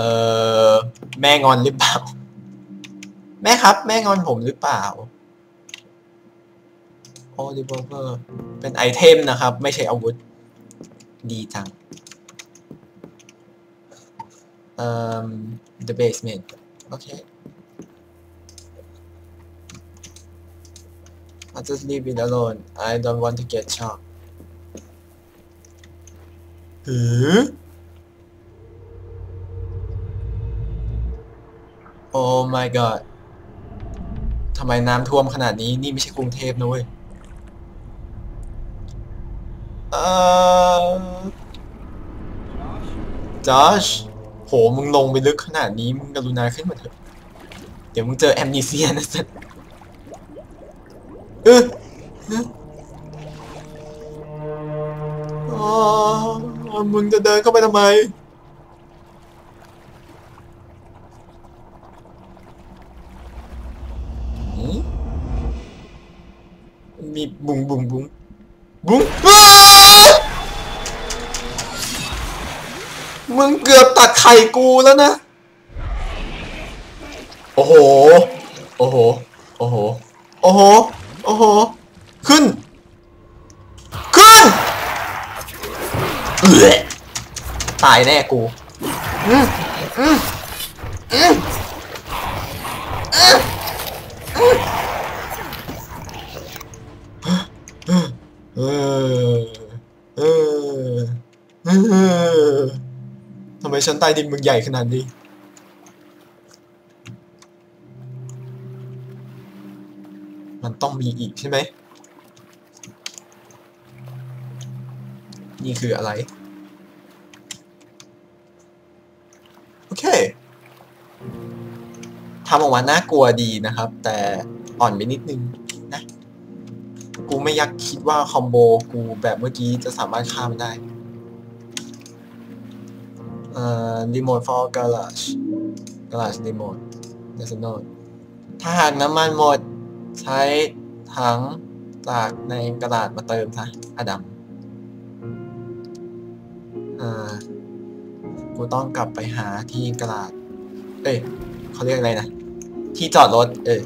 ออแม่งอนหรือเปล่า แม่ครับ แม่งอนผมหรือเปล่าโอ้ดิบเวอร์เป็นไอเทมนะครับ ไม่ใช่อาวุธ ดีจังเอ่อ the basement โอเค I'll just leave it alone I don't want to get shocked หือ Oh my god ทำไมน้ำท่วมขนาดนี้นี่ไม่ใช่กรุงเทพนะเว้ยเออจอชโห มึงลงไปลึกขนาดนี้ มึงกรุณาขึ้นมาเถอะ เดี๋ยวมึงเจอแอมนิเซียนะสัสเออมึงจะเดินเข้าไปทำไม หืม มีบุ้งบุ้งบุ้งบุ้งอ้ามึงเกือบตัดไข่กูแล้วนะ โอ้โห โอ้โห โอ้โห โอ้โห โอ้โห ขึ้น ขึ้นเอื้อตายแน่กู อืมอืมอืม เออ เออ เออทำไมชั้นใต้ดินมึงใหญ่ขนาดนี้ มันต้องมีอีกใช่ไหม นี่คืออะไร โอเคทำออกมาน่ากลัวดีนะครับ แต่อ่อนไปนิดนึง ไม่อยากคิดว่าคอมโบกูแบบเมื่อกี้จะสามารถฆ่ามันได้ เอ่อ remote for garage garage remote there's no ถ้าหากน้ำมันหมดใช้ถังจากในกระดาษมาเติมซะอดัมอ่า กูต้องกลับไปหาที่กระดาษ เอ้ยเขาเรียกอะไรนะ ที่จอดรถ เออ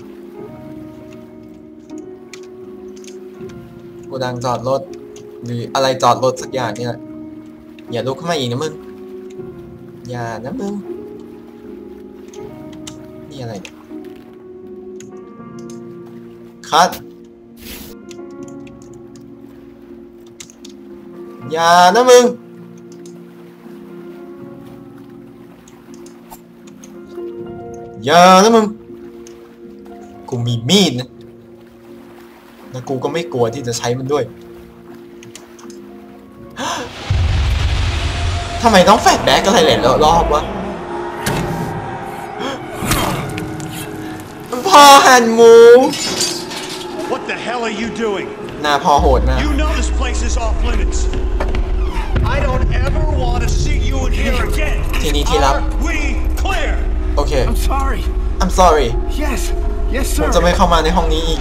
กูดังจอดรถ หรืออะไรจอดรถสักอย่างเนี่แหละอย่าลุกขึ้นมาอีกนะมึง อย่านะมึง นี่อะไรคัดอย่านะมึง อย่านะมึง กูมีมีดนะ แล้วกูก็ไม่กลัวที่จะใช้มันด้วยทำไมต้องแฟดแบ็กอะไรหลายรอบวะพ่อหันหมู What the hell are you doing? หน้าพ่อโหดมาก You know this place is off limits. I don't ever want to see you in here again. ทีนี้ที่รับ Are we clear? โอเค I'm sorry. I'm sorry Yes. Yes, ผม sir. จะไม่เข้ามาในห้องนี้อีก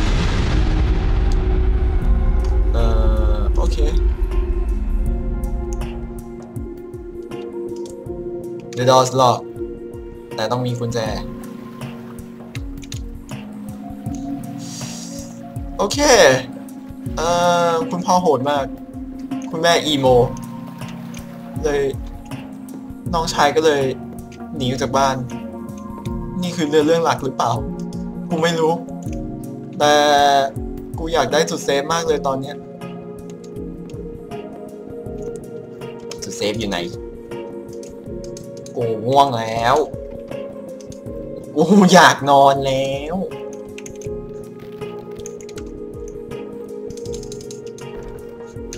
The door's locked แต่ต้องมีกุญแจ โอเค เอ่อ คุณพ่อโหดมาก คุณแม่อีโม เลย น้องชายก็เลย หนีออกจากบ้าน นี่คือเรื่องเรื่องหลักหรือเปล่า กูไม่รู้ แต่กูอยากได้จุดเซฟมากเลยตอนเนี้ยจุดเซฟอยู่ไหน กูง่วงแล้ว กูอยากนอนแล้ว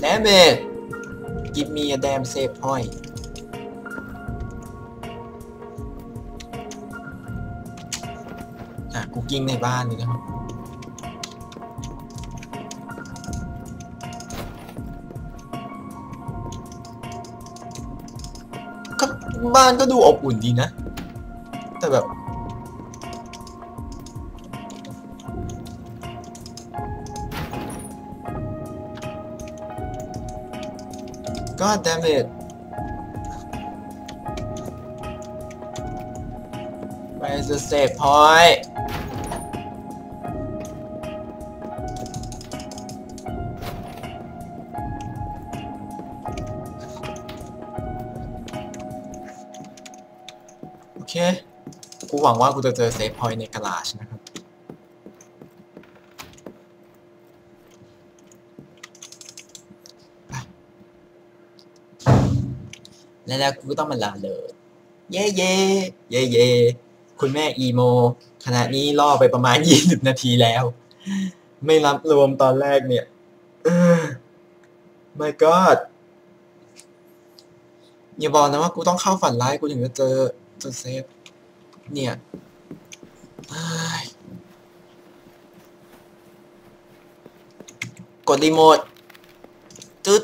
Damn it give me a damn save point อะกูกิ้งในบ้านนี่นะครับ บ้านก็ดูอบอุ่นดีนะ แต่แบบ God damn it Where's the save point โอ หวังว่ากูจะเจอเซฟพอยต์ในกราชนะครับ และแล้วกูก็ต้องมาลาเลย เย่เย่เย่เย่คุณแม่อีโม ขณะนี้ล่อไปประมาณ 20 นาทีแล้ว ไม่รับรวมตอนแรกเนี่ย my god อย่าบอกนะว่ากูต้องเข้าฝันร้ายกูถึงจะเจอเจอเซฟ เนี่ยกดรีโมทจุด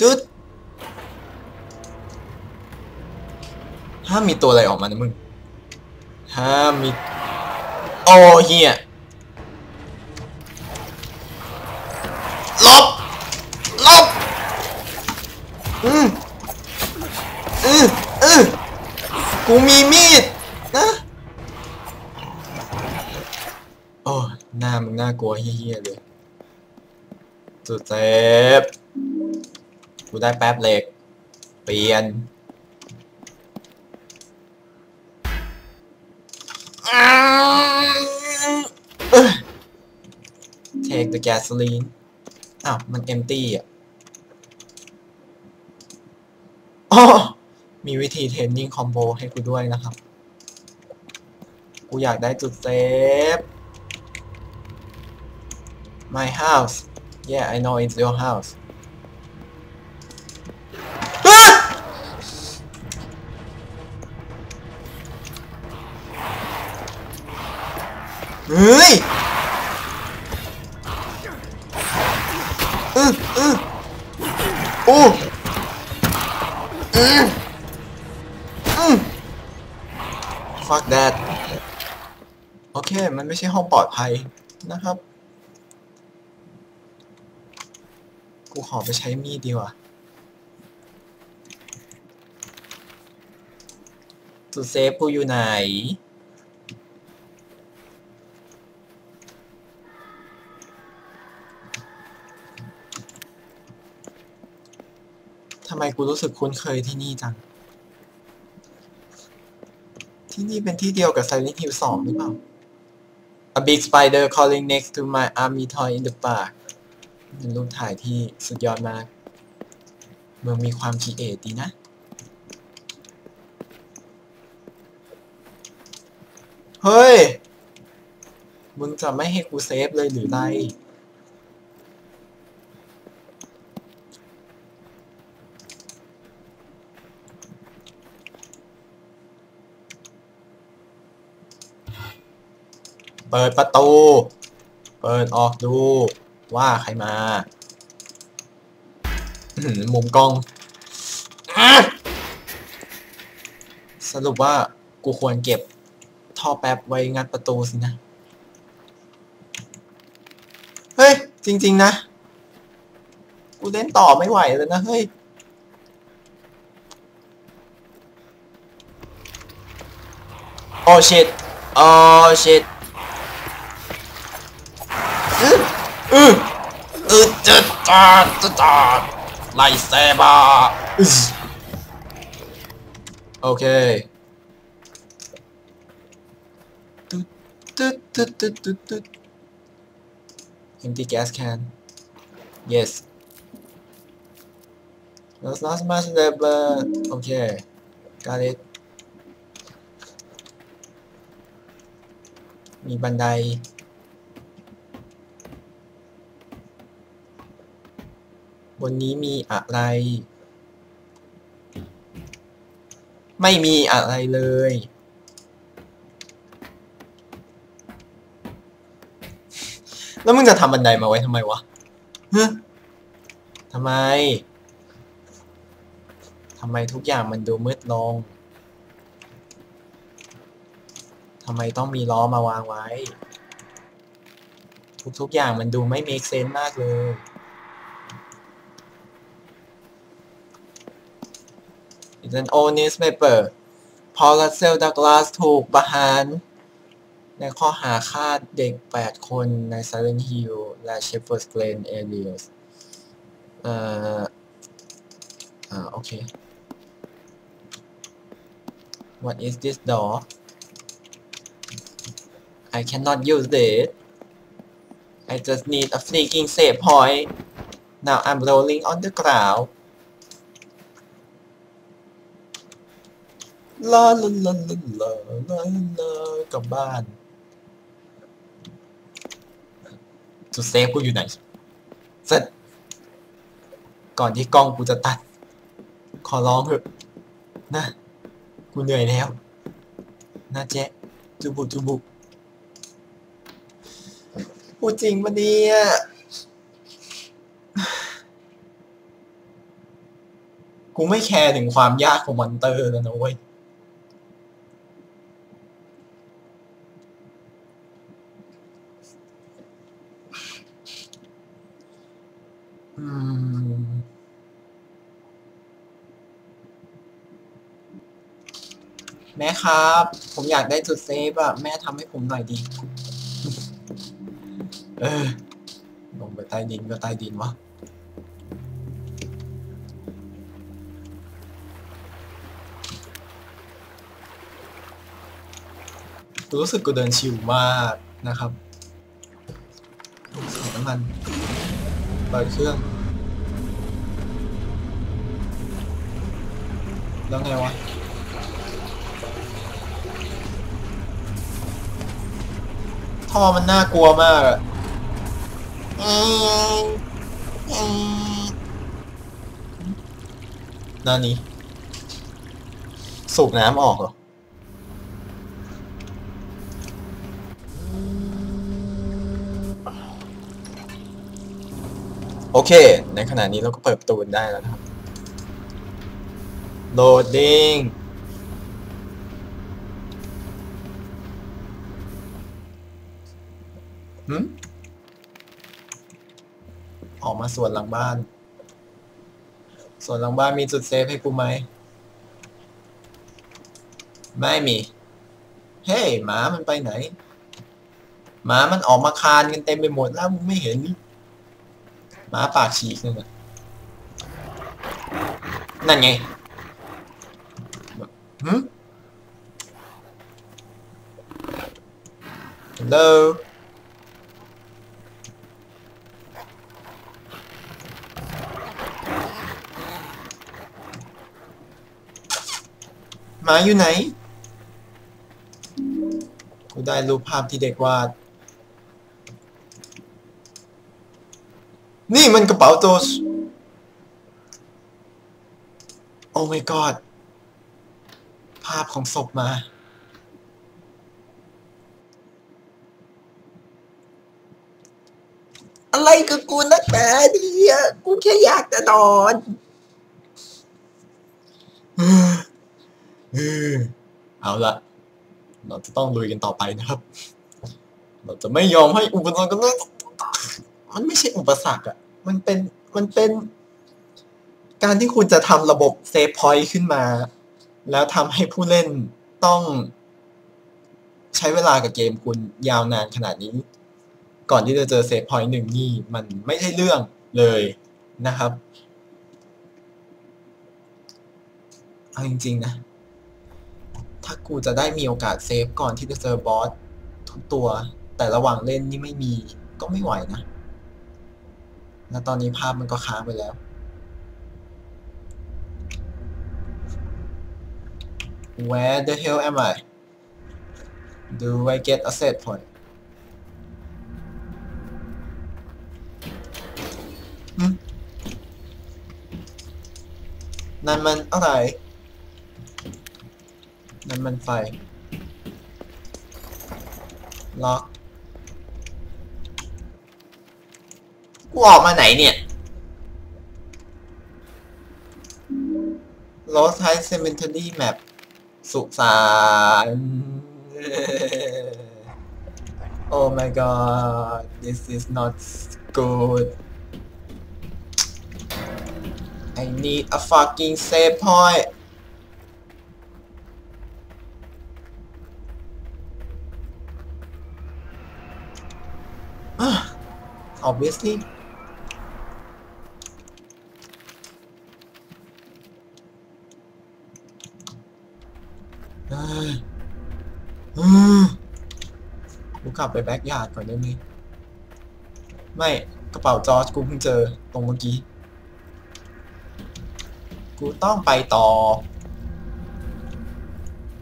จุดห้ามมีตัวอะไรออกมานะมึงห้ามมี โอ้เฮียลบลบอืมอืออือ กูมีมีดนะโอ้หน้ามึงน่ากลัวเฮี้ยๆเลยสุดเซฟกูได้แป๊บเหล็ก เปลี่ยน Take the gasoline อ้าว มัน empty อะอ๋อ มีวิธีเทรนนิ่งคอมโบให้กูด้วยนะครับ กูอยากได้จุดเซฟ My house Yeah I know it's your house เฮ้ยอืออืออู้อือ fuck that โอเค มันไม่ใช่ห้องปลอดภัยนะครับ กูขอไปใช้มีดดีกว่าจุดเซฟกูอยู่ไหน ทำไมกูรู้สึกคุ้นเคยที่นี่จัง ที่นี่เป็นที่เดียวกับ Silent Hill 2 หรือเปล่า A big spider crawling next to my army toy in the park เป็นรูปถ่ายที่สุดยอดมาก เมืองมีความคิดเอทดีนะ เฮ้ย มึงจะไม่ให้กูเซฟเลยหรือไร เปิดประตู เปิดออกดูว่าใครมามุมกล้องอสรุปว่ากูควรเก็บท่อแป๊บไว้งัดประตูสินะ เฮ้ย จริง ๆ นะ กูเล่นต่อไม่ไหวเลยนะ เฮ้ย โอ้ shit โอ้ shit อื ออืออือจะจาดจะจาดไล่แซบาโอเคตึ๊ดตึ๊ดตึ๊ดตึ๊ดตึ๊ดตึ๊ด empty gas can yes that's not much there but okay got it มีบันได บนนี้มีอะไร ไม่มีอะไรเลย แล้วมึงจะทำบันไดมาไว้ทำไมวะฮะทำไม ทำไมทุกอย่างมันดูมืดลง ทำไมต้องมีล้อมาวางไว้ ทุกๆอย่างมันดูไม่ make sense มากเลย It's an old newspaper พอลรัสเซลดักลาสถูกประหาร ในข้อหาฆ่าเด็ก 8 คนใน Silent Hill และ Shepherd's Glen Areas เอ่ออ่าโอเค What is this door I cannot use it I just need a freaking save point now I'm rolling on the ground ลาลาลาลาลาลาลากลับบ้านจุดเซฟกูอยู่ไหนเสร็จก่อนที่กล้องกูจะตัด ขอร้องเถอะนะ กูเหนื่อยแล้วนะเจ๊จูบุจูบุพูดจริงปะเนี่ยกูไม่แคร์ถึงความยากของมอนเตอร์แล้วนะเว้ย แม่ครับ ผมอยากได้จุดเซฟอะแม่ทำให้ผมหน่อยดิเออลงไปใต้ดินก็ใต้ดินวะรู้สึกกูเดินชิวมากนะครับใส่น้ำมันเปิดเครื่อง แล้วไงวะ ท่อมันน่ากลัวมากอะนั่นนี่สูบน้ำออกเหรอโอเค ในขณะนี้เราก็เปิดประตูได้แล้วนะครับ loading หื มออกมาสวนหลังบ้าน สวนหลังบ้านมีจุดเซฟให้กูไหม ไม่มี เฮ้ยหมามันไปไหน หมามันออกมาคานกันเต็มไปหมดแล้วมึงไม่เห็นนี่หมาปากฉีกนึงอะนั่นไงหืม Hello หมาอยู่ไหน กูได้รูปภาพที่เด็กวาด นี่มันกระเป๋าโจสโอ้ my god ภาพของศพมา อะไรกับกูนักหนาเนี่ยกูแค่อยากจะนอน เออเอาละเราจะต้องลุยกันต่อไปนะครับ เราจะไม่ยอมให้อุปสรรคกันเลยมันไม่ใช่อุปสรรคอะมันเป็นมันเป็น การที่คุณจะทำระบบเซฟพอยต์ขึ้นมา แล้วทำให้ผู้เล่นต้อง ใช้เวลากับเกมคุณยาวนานขนาดนี้ ก่อนที่จะเจอเซฟพอยต์หนึ่งนี่ มันไม่ใช่เรื่องเลยนะครับ เอาจริง ๆ นะ ถ้ากูจะได้มีโอกาสเซฟก่อนที่จะเจอบอสทุกตัว แต่ระหว่างเล่นนี่ไม่มีก็ไม่ไหวนะ แล้วตอนนี้ภาพมันก็ค้างไปแล้ว Where the hell am I? Do I get a set point? นั่นมันอะไร นั่นมันไฟล็อกกูออกมาไหนเนี่ย Lost High Cemetery Map สุสาน Oh my god this is not good I need a fucking save point obviously กูกลับไปแบ็กยาร์ดก่อนได้ไหมไม่กระเป๋าจอร์จกูเพิ่งเจอตรงเมื่อกี้ กูต้องไปต่อ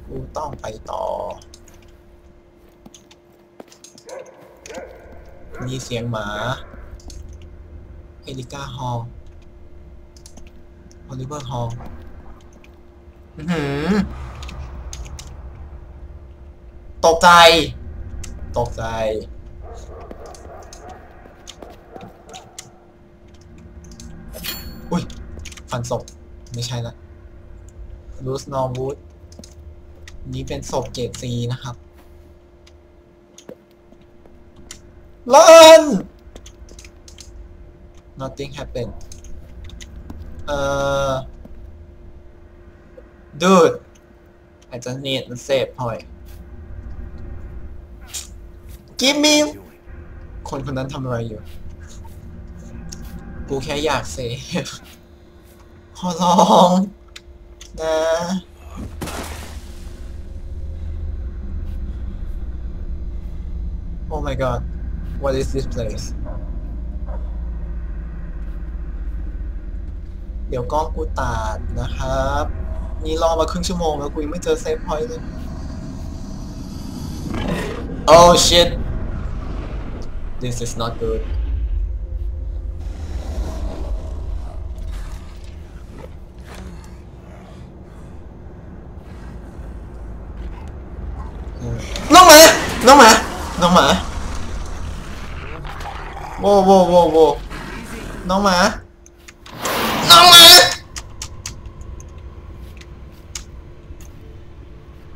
กูต้องไปต่อ มีเสียงหมาเอลิก้าฮอลโอลิเวอร์ฮอลอื้อหือตกใจ ตกใจอุ้ย ฟันศพ ไม่ใช่ละลูสนอร์วูดนี้เป็นศพเกรดซีนะครับ ลัน nothing happened เอ่อ dude I just need a save point give me คนคนนั้นทำอะไรอยู่ กูแค่อยากเซฟขอร้องนะ Oh my god what is this place เดี๋ยวกล้องกูตาดนะครับ นี่รอมาครึ่งชั่วโมงแล้วกูยังไม่เจอเซฟพอยต์เลย Oh shit this is not good น้องหมา น้องหมา น้องหมา โว้โว้โว้โวน้องหมา น้องหมา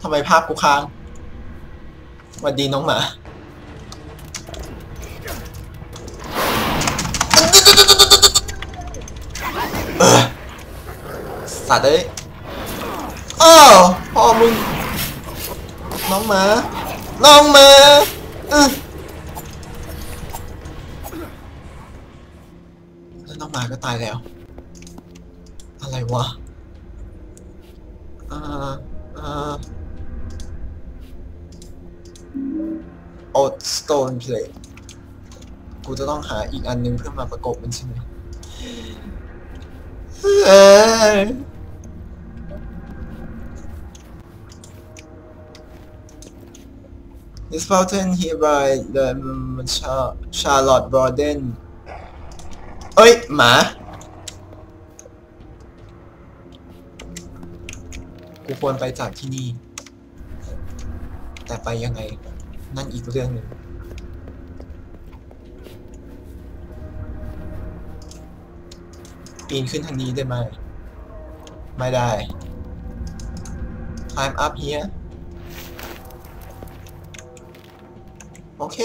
ทำไมภาพกูค้างสวัสดีน้องหมาสัตว์เอ้ยอ้พ่อมึง น้องหมา น้องหมาอื้อ แล้วน้องหมาก็ตายแล้ว อะไรวะอ่าอ่า old stone plate กูจะต้องหาอีกอันนึงเพื่อมาประกบมันใช่ไหมเอ้ This fountain here by the Char- Charlotte Borden เอ้ย หมา กูควรไปจากที่นี่ แต่ไปยังไง นั่นอีกเรื่องหนึ่งปีนขึ้นทางนี้ได้ไหม ไม่ได้ climb up here โอเค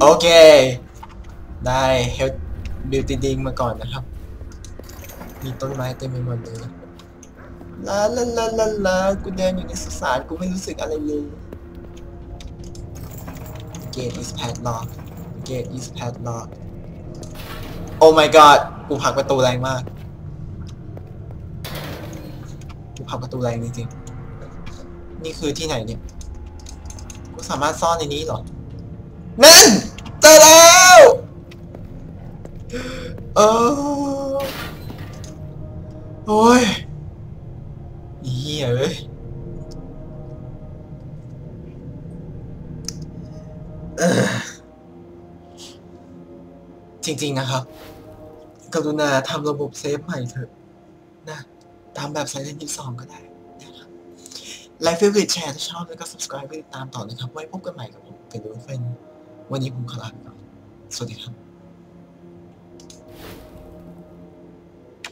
โอเค ได้ health beauty ding มาก่อนนะครับ มีต้นไม้เต็มไปหมดเลยลาลาลาลาลากูเดินอยู่ในสุสานกูไม่รู้สึกอะไรเลย Gate is padlocked Gate is padlocked Oh my god กูผักประตูแรงมาก กูผักประตูแรงจริงๆ นี่คือที่ไหนเนี่ย สามารถซ่อนในนี้หรอ นั่นเจอแล้วเออโอ้ยเหี้ยเอ้ยจริง ๆ นะครับ กรุณาทำระบบเซฟใหม่เถอะ นะทำแบบ Silent Hill 2ก็ได้ ไลค์เฟร t แชร์ถ้าชอบแล้วก็ subscribe ไปติดตามต่อนะครับ ไว้พบกันใหม่กับผมเป็นดูเฟนวันนี้ผมขอลาไปก่อนสวัสดีครับ